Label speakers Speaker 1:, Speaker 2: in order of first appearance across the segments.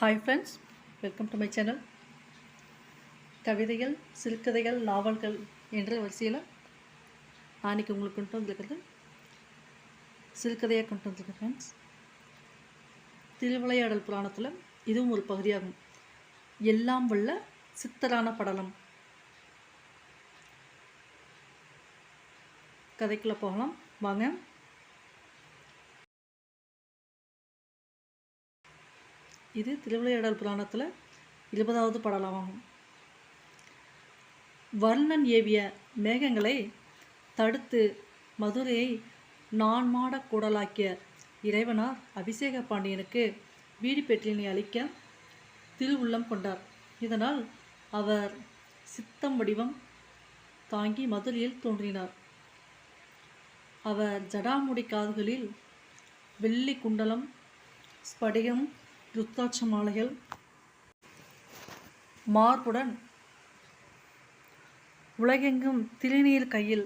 Speaker 1: Hi friends welcome to my channel கவிதைகள் சிறுகதைகள் நாவல்கள் என்ற வரிசையில் நாளைக்கு உங்களுக்கு கொண்டு வந்திருக்கிறது. சிறுகதையாக கொண்டு வந்திருக்கேன் ஃப்ரெண்ட்ஸ் திருவிளையாடல் புராணத்தில் இதுவும் ஒரு பகுதியாகும். எல்லாம் வல்ல சித்தரான படலம். கதைக்குள்ளே போகலாம். வாங்க. இது திருவிளையாடல் புராணத்தில் இருபதாவது பாடலாகும். வர்ணன் ஏவிய மேகங்களை தடுத்து மதுரையை நான் மாட கூடலாக்கிய இறைவனார் அபிஷேக பாண்டியனுக்கு வீடு பெற்றினை அளிக்க திருவுள்ளம் கொண்டார். இதனால் அவர் சித்தம் வடிவம் தாங்கி மதுரையில் தோன்றினார். அவர் ஜடாமுடி காதுகளில் வெள்ளி குண்டலம் ஸ்படிகம் ருத்தாட்ச மாலைகள். மார்புடன் உலகெங்கும் திருநீர் கையில்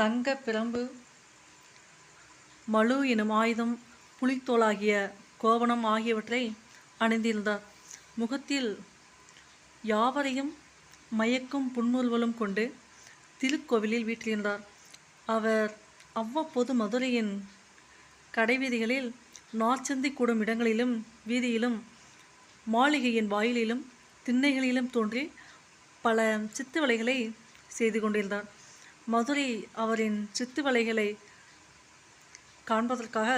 Speaker 1: தங்க பிரம்பு மழு எனும் ஆயுதம் புலித்தோலாகிய கோவணம் ஆகியவற்றை அணிந்திருந்தார். முகத்தில் யாவரையும் மயக்கும் புன்முறுவலும் கொண்டு திருக்கோவிலில் வீற்றிருந்தார். அவர் அவ்வப்போது மதுரையின் கடைவீதிகளில் நாச்சந்தி கூடும் இடங்களிலும் வீதியிலும் மாளிகையின் வாயிலிலும் திண்ணைகளிலும் தோன்றி பல சித்து வலைகளை செய்து கொண்டிருந்தார். மதுரை அவரின் சித்து வலைகளை காண்பதற்காக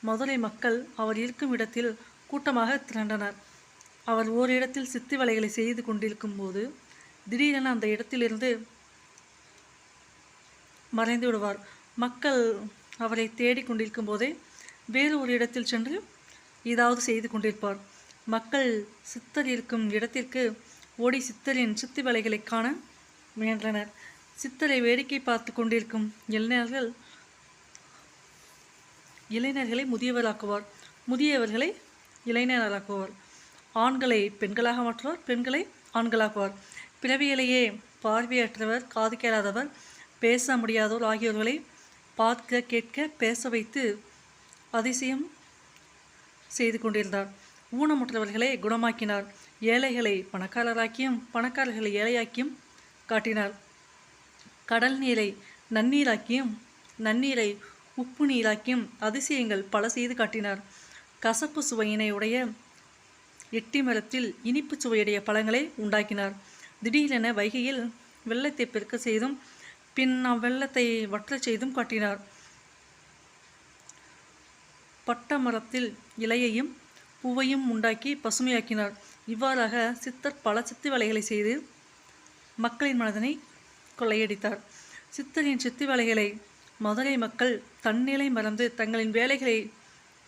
Speaker 1: மதுரை மக்கள் அவர் இருக்கும் இடத்தில் கூட்டமாக திரண்டனர். அவர் ஓரிடத்தில் சித்து வலைகளை செய்து கொண்டிருக்கும் போது திடீரென அந்த இடத்திலிருந்து மறைந்து விடுவார். மக்கள் அவரை தேடிக் கொண்டிருக்கும் போதே வேறு ஒரு இடத்தில் சென்று ஏதாவது செய்து கொண்டிருப்பார். மக்கள் சித்தர் இருக்கும் இடத்திற்கு ஓடி சித்தரின் சித்தி வலைகளை காண முயன்றனர். சித்தரை வேடிக்கை பார்த்து கொண்டிருக்கும் இளைஞர்கள் இளைஞர்களை முதியவராக்குவார். முதியவர்களை இளைஞராக்குவார். ஆண்களை பெண்களாக மாற்றுவார் பெண்களை ஆண்களாக்குவார். பிறவியிலேயே பார்வையற்றவர் காது கேளாதவர் பேச முடியாதோர் ஆகியோர்களை பார்க்க கேட்க பேச வைத்து அதிசயம் செய்து கொண்டிருந்தார். ஊனமுற்றவர்களை குணமாக்கினார். ஏழைகளை பணக்காரராக்கியும் பணக்காரர்களை ஏழையாக்கியும் காட்டினார். கடல் நீரை நன்னீராக்கியும் நன்னீரை உப்பு நீராக்கியும் அதிசயங்கள் பல செய்து காட்டினார். கசப்பு சுவையினை உடைய எட்டி மரத்தில் இனிப்பு சுவையுடைய பழங்களை உண்டாக்கினார். திடீரென வைகையில் வெள்ளத்தை பெருக்க செய்தும் பின் அவ்வெள்ளத்தை வற்றச் செய்தும் காட்டினார். பட்ட மரத்தில் இலையையும் பூவையும் உண்டாக்கி பசுமையாக்கினார். இவ்வாறாக சித்தர் பல சித்து வேலைகளை செய்து மக்களின் மனதனை கொள்ளையடித்தார். சித்தரின் சித்து வேலைகளை மதுரை மக்கள் தன்னிலை மறந்து தங்களின் வேலைகளை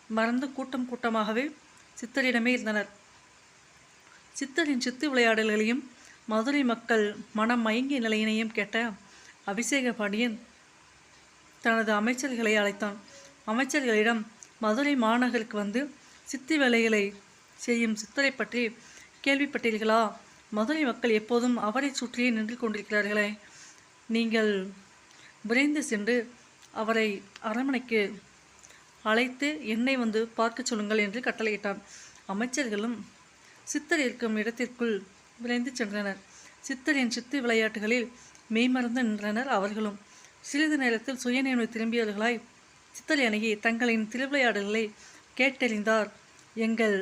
Speaker 1: மறந்து கூட்டம் கூட்டமாகவே சித்தரிடமே இருந்தனர். சித்தரின் சித்து விளையாடல்களையும் மதுரை மக்கள் மனம் மயங்கிய நிலையினையும் கேட்ட அபிஷேக பாண்டியன் தனது அமைச்சர்களை அழைத்தான். அமைச்சர்களிடம் மதுரை மாநகருக்கு வந்து சித்தி வேலைகளை செய்யும் சித்தரை பற்றி கேள்விப்பட்டீர்களா? மதுரை மக்கள் எப்போதும் அவரை சுற்றியே நின்று கொண்டிருக்கிறார்களே. நீங்கள் விரைந்து சென்று அவரை அரண்மனைக்கு அழைத்து என்னை வந்து பார்க்க சொல்லுங்கள் என்று கட்டளையிட்டான். அமைச்சர்களும் சித்தர் இருக்கும் இடத்திற்குள் விரைந்து சென்றனர். சித்தரின் சித்து விளையாட்டுகளில் மெய்மறந்து நின்றனர் அவர்களும். சிறிது நேரத்தில் சுயநினைவு திரும்பியவர்களாய் சித்தரை அணுகி தங்களின் திருவிளையாடல்களை கேட்டறிந்தார். எங்கள்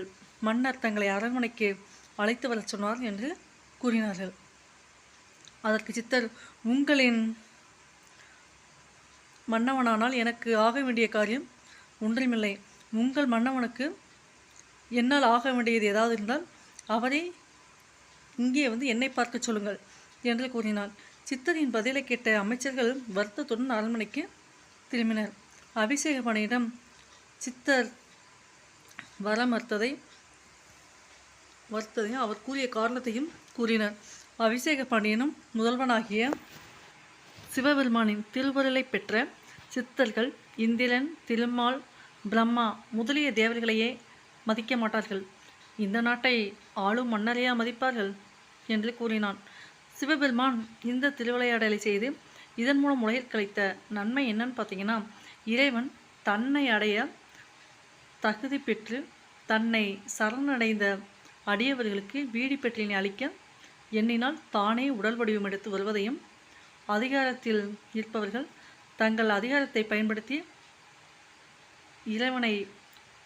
Speaker 1: மன்னர் தங்களை அரண்மனைக்கு அழைத்து வரச் சொன்னார் என்று கூறினார்கள். அதற்கு சித்தர் உங்களின் மன்னவனானால் எனக்கு ஆக வேண்டிய காரியம் ஒன்றுமில்லை. உங்கள் மன்னவனுக்கு என்னால் ஆக வேண்டியது ஏதாவது இருந்தால் அவரை இங்கே வந்து என்னை பார்க்க சொல்லுங்கள் என்று கூறினார். சித்தரின் பதிலை கேட்ட அமைச்சர்கள் வருத்தத்துடன் அரண்மனைக்கு திரும்பினர். அபிஷேகமணியிடம் சித்தர் வர மறுத்ததை மறுத்ததையும் அவர் கூறிய காரணத்தையும் கூறினார். அபிஷேக பாண்டியனும் முதல்வனாகிய சிவபெருமானின் திருவருளை பெற்ற சித்தர்கள் இந்திரன் திருமால் பிரம்மா முதலிய தேவர்களையே மதிக்க மாட்டார்கள். இந்த நாட்டை ஆளும் மன்னரையா மதிப்பார்கள்? என்று கூறினான். சிவபெருமான் இந்த திருவிளையாடலை செய்து இதன் மூலம் உலகிற்கழித்த நன்மை என்னன்னு பார்த்தீங்கன்னா இறைவன் தன்னை அடைய தகுதி பெற்று தன்னை சரணடைந்த அடியவர்களுக்கு வீடி பெற்றினை அளிக்க எண்ணினால் தானே உடல் வடிவம் எடுத்து வருவதையும் அதிகாரத்தில் இருப்பவர்கள் தங்கள் அதிகாரத்தை பயன்படுத்தி இறைவனை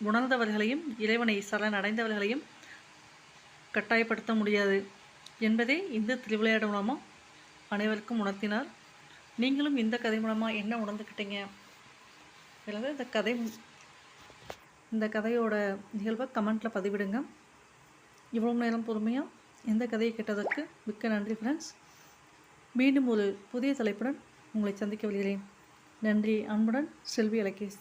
Speaker 1: உணர்ந்தவர்களையும் இறைவனை சரணடைந்தவர்களையும் கட்டாயப்படுத்த முடியாது என்பதே இந்த திருவிளையாட மூலமாக அனைவருக்கும் உணர்த்தினார். நீங்களும் இந்த கதை மூலமாக என்ன உணர்ந்துக்கிட்டீங்க அல்லது இந்த கதை இந்த கதையோட நிகழ்வை கமெண்ட்டில் பதிவிடுங்க. இவ்வளோ நேரம் பொறுமையாக எந்த கதையை கேட்டதற்கு மிக்க நன்றி ஃப்ரெண்ட்ஸ் மீண்டும் ஒரு புதிய தலைப்புடன் உங்களை சந்திக்க வருகிறேன் நன்றி அன்புடன் செல்வி அலகேஷ்